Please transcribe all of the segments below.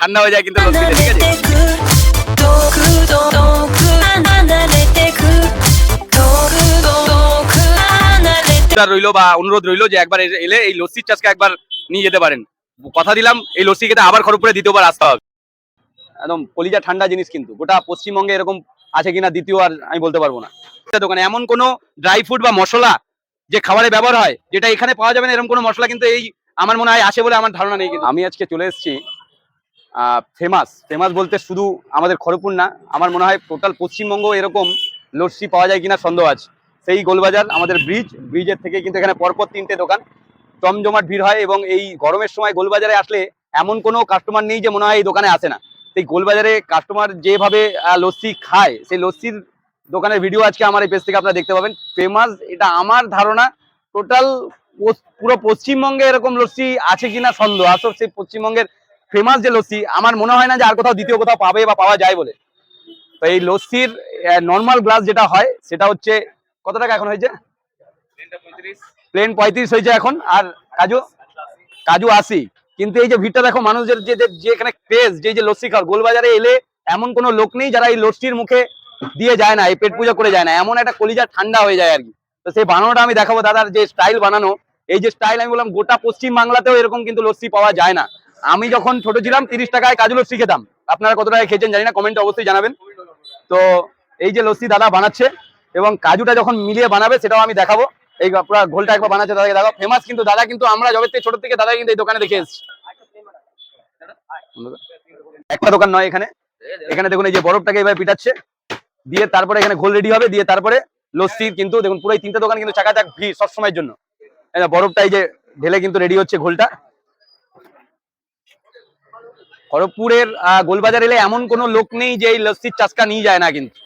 ঠান্ডা হয়ে যায় কিন্তু রইল বা অনুরোধ রইল যে একবার এলে এই লস্যির চাষকে একবার নিয়ে যেতে পারেন। কথা দিলাম এই লস্যি খেতে আবার করে দ্বিতীয়বার আসতে হবে। একদম কলিজা ঠান্ডা জিনিস কিন্তু গোটা পশ্চিমবঙ্গে এরকম আছে কিনা দ্বিতীয় আর আমি বলতে পারব না। দোকানে এমন কোনো ড্রাই ফ্রুট বা মশলা যে খাবারে ব্যবহার হয়, যেটা এখানে পাওয়া যাবে না, এরকম কোনো মশলা কিন্তু এই আমার মনে হয় আসে বলে আমার ধারণা নেই আমি আজকে চলে এসেছি ফেমাস। ফেমাস বলতে শুধু আমাদের খড়গপুর না, আমার মনে হয় টোটাল পশ্চিমবঙ্গ এরকম লস্যি পাওয়া যায় কিনা সন্দেহ আছে। সেই গোলবাজার, আমাদের ব্রিজ, ব্রিজের থেকে কিন্তু এখানে পরপর তিনটে দোকান। জমজমাট ভিড় হয় এবং এই গরমের সময় গোলবাজারে আসলে এমন কোনো কাস্টমার নেই যে মনে হয় এই দোকানে আসে না। সেই গোলবাজারে কাস্টমার যেভাবে লস্যি খায়, সেই লস্যির দোকানের ভিডিও আজকে আমার এই পেজ থেকে আপনারা দেখতে পাবেন। ফেমাস এটা আমার ধারণা। টোটাল পুরো পশ্চিমবঙ্গে এরকম লস্যি আছে কিনা সন্দেহ। আসলে সেই পশ্চিমবঙ্গের ফেমাস যে লস্যি, আমার মনে হয় না যে আর কোথাও দ্বিতীয় কোথাও পাবে বা পাওয়া যায় বলে। তো এই লস্যির নর্মাল গ্লাস যেটা হয়, সেটা হচ্ছে, কত টাকা এখন হয়েছে? প্লেন পঁয়ত্রিশ হয়েছে এখন। আর কাজু? কাজু আশি। কিন্তু এই যে ভিড়টা দেখো মানুষের যে যে- এখানে ক্রেজ যে যে লস্যি খাওয়ার, গোলবাজারে এলে এমন কোনো লোক নেই যারা এই লস্যির মুখে দিয়ে যায় না, এই পেট পূজা করে যায় না। এমন একটা কলিজা ঠান্ডা হয়ে যায় আর কি। তো সেই বানানোটা আমি দেখাবো দাদার যে স্টাইল বানানো, এই যে স্টাইল আমি বললাম, গোটা পশ্চিম বাংলাতেও এরকম কিন্তু লস্যি পাওয়া যায় না। আমি যখন ছোট ছিলাম, তিরিশ টাকায় কাজু লস্যি খেতাম। আপনারা কত টাকায় খেয়েছেন জানি না কমেন্টে অবশ্যই জানাবেন। তো এই যে লস্যি দাদা বানাচ্ছে, এবং কাজুটা যখন মিলিয়ে বানাবে, সেটাও আমি দেখাবো। এই পুরো ঘোলটা একবার বানাচ্ছে, দাদাকে দেখাবো। ফেমাস কিন্তু দাদা, কিন্তু আমরা জবে থেকে ছোট থেকে দাদা কিন্তু এই দোকানে দেখে এসেছি। একটা দোকান নয় এখানে। এখানে দেখুন, এই যে বরফটাকে এভাবে পিটাচ্ছে। দিয়ে তারপরে এখানে ঘোল রেডি হবে দিয়ে তারপরে লস্যি কিন্তু দেখুন পুরো এই তিনটে দোকান কিন্তু চাকাচাক ভিড় সবসময়ের জন্য। এই যে বরফটা এই যে ঢেলে কিন্তু রেডি হচ্ছে ঘোলটা। খড়গপুরের গোলবাজার এলে এমন কোনো লোক নেই যে এই লস্যির চাষকা নিয়ে যায় না কিন্তু।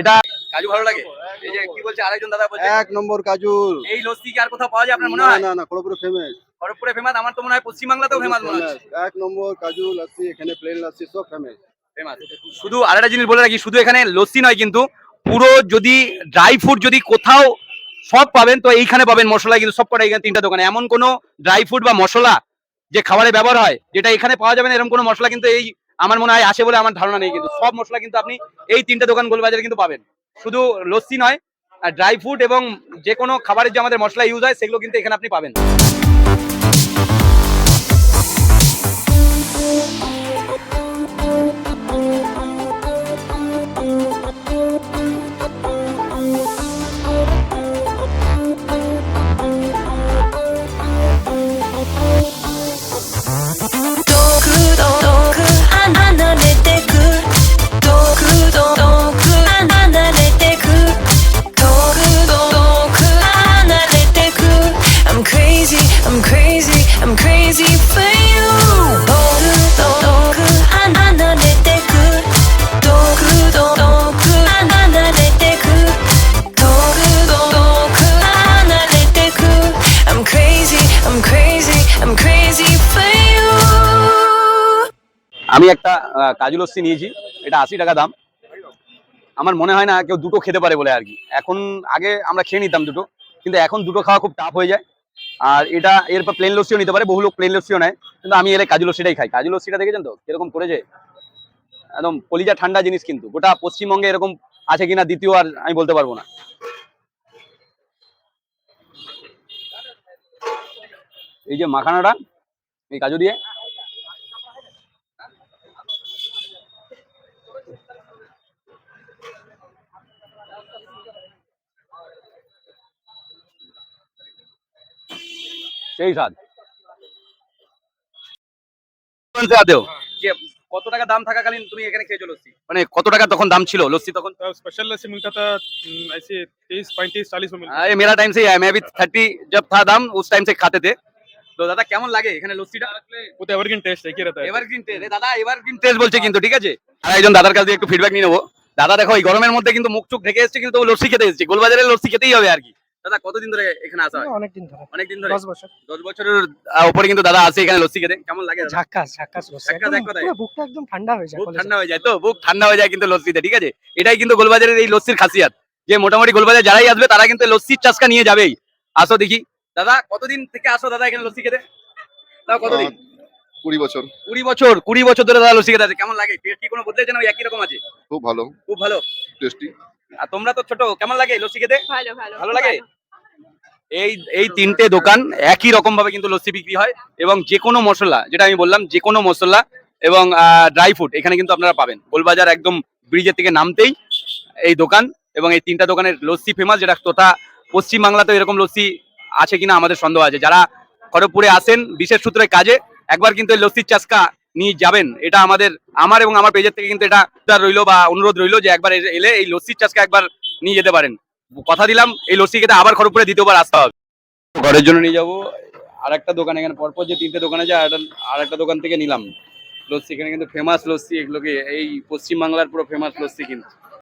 এটা কাজু ভালো লাগে? এই যে কি বলছে আরেকজন দাদা বলছে? এক নম্বর কাজুল এই লস্যি কি আর কোথাও পাওয়া যায় আপনার মনে হয়? না না খড়গপুরে ফেমাস খড়গপুরে ফেমাস আমার তো মনে হয় পশ্চিমবাংলাতেও ফেমাস মনে হচ্ছে এক নম্বর কাজু লস্যি এখানে প্লেন লস্যি সব ফেমাস শুধু আরেকটা জিনিস বলে রাখি, শুধু এখানে লস্যি নয় কিন্তু পুরো যদি ড্রাই ফ্রুট যদি কোথাও সব পাবেন, তো এইখানে পাবেন মশলা কিন্তু সব কটা তিনটা দোকানে। এমন কোনো ড্রাই ফ্রুট বা মশলা যে খাবারে ব্যবহার হয়, যেটা এখানে পাওয়া যাবে না, এরকম কোনো মশলা কিন্তু এই আমার মনে হয় আসে বলে আমার ধারণা নেই কিন্তু সব মশলা কিন্তু আপনি এই তিনটা দোকান গোলবাজারে কিন্তু পাবেন। শুধু লস্যি নয়, আর ড্রাই ফ্রুট এবং যে কোনো খাবারের যে আমাদের মশলা ইউজ হয়, সেগুলো কিন্তু এখানে আপনি পাবেন। I'm crazy I'm crazy for you. আমি একটা কাজু লস্যি নিয়েছি। এটা আশি টাকা দাম। আমার মনে হয় না কেউ দুটো খেতে পারে বলে আর কি। এখন আগে আমরা খেয়ে নিতাম দুটো, কিন্তু এখন দুটো খাওয়া খুব টাফ হয়ে যায়। আর এটা এরপর প্লেন লস্যিও নিতে পারে, বহু লোক প্লেন লস্যিও নেয়। কিন্তু আমি এলে কাজু লস্যিটাই খাই। কাজু লস্যিটা দেখেছেন তো? কীরকম করেছে একদম কলিজা ঠান্ডা জিনিস কিন্তু। গোটা পশ্চিমবঙ্গে এরকম আছে কিনা দ্বিতীয় আর আমি বলতে পারব না। এই যে মাখানাটা এই কাজু দিয়ে সেই স্বাদ कौन से आते हो যে কত টাকা দাম থাকাকালীন তুমি এখানে খেয়েছো লস্যি মানে কত টাকা তখন দাম ছিল লস্যি তখন तब स्पेशल लस्सी मिलता था हम्म, ऐसे तीस पैंतीस चालीस में मिलता हाँ, ये मेरा टाइम से ही है मैं भी थर्टी जब था दाम उस टाइम से खाते थे তো দাদা কেমন লাগে এখানে লস্যিটা? ওতে এভারগ্রিন টেস্ট এভারগ্রিন টেস্ট দাদা এভারগ্রিন টেস্ট বলছে কিন্তু ঠিক আছে? আর একজন দাদার একটু ফিডব্যাক নিয়ে নেব। দাদা দেখো এই গরমের মধ্যে কিন্তু মুখ ঢেকে এসেছে কিন্তু লস্যি খেতে এসেছে। লস্যি খেতেই হবে আর কি। দাদা কতদিন ধরে এখানে আসা ধরে। ধরে। 10 বছর। 10 বছরের উপরে কিন্তু দাদা এখানে লস্যি খেতে। কেমন লাগে পুরো বুকটা একদম ঠান্ডা হয়ে যায় ঠান্ডা হয়ে যায় তো? বুক ঠান্ডা হয়ে যায় কিন্তু লস্যিতে ঠিক আছে? এটাই কিন্তু গোলবাজারের এই লস্যির খাসিয়াত। যে মোটামুটি গোলবাজার যারাই আসবে তারা কিন্তু লস্যির চাষকা নিয়ে যাবেই। আসো দেখি। দাদা কতদিন থেকে আসো দাদা এখানে লস্যি খেতে? তাও কতদিন? কুড়ি বছর। কুড়ি বছর কুড়ি বছর ধরে দাদা লস্যি খেতে আছে। কেমন লাগে? টেস্ট কি কোনো বদলেছে না একই রকম আছে? খুব ভালো। খুব ভালো। টেস্টি আর তোমরা তো ছোট কেমন লাগে লস্যি খেতে? ভালো ভালো ভালো লাগে? এই এই তিনটে দোকান একই রকম ভাবে কিন্তু লস্যি বিক্রি হয় এবং যে কোনো মশলা যেটা আমি বললাম যে কোনো মশলা এবং ড্রাই ফ্রুট এখানে কিন্তু আপনারা পাবেন। গোলবাজার একদম ব্রিজের থেকে নামতেই এই দোকান এবং এই তিনটা দোকানের লস্যি ফেমাস যেটা তথা পশ্চিম বাংলাতে এরকম লস্যি আছে কিনা আমাদের সন্দেহ আছে। যারা খড়গপুরে আসেন, বিশেষ সূত্রে কাজে, একবার কিন্তু এই লস্যির চাষকা নিয়ে যাবেন। এটা আমাদের, আমার এবং আমার পেজের থেকে কিন্তু এটা রইল বা অনুরোধ রইল যে একবার এলে এই লস্যির চাষকা একবার নিয়ে যেতে পারেন। কথা দিলাম, এই লস্যি খেতে আবার খড়গপুরে দ্বিতীয়বার আসতে হবে। ঘরের জন্য নিয়ে যাব। আর একটা দোকান এখানে পরপর যে তিনটে দোকান আছে আর একটা দোকান থেকে নিলাম। লস্যি এখানে কিন্তু ফেমাস লস্যি, এগুলোকে এই পশ্চিমবাংলার পুরো ফেমাস লস্যি কিন্তু।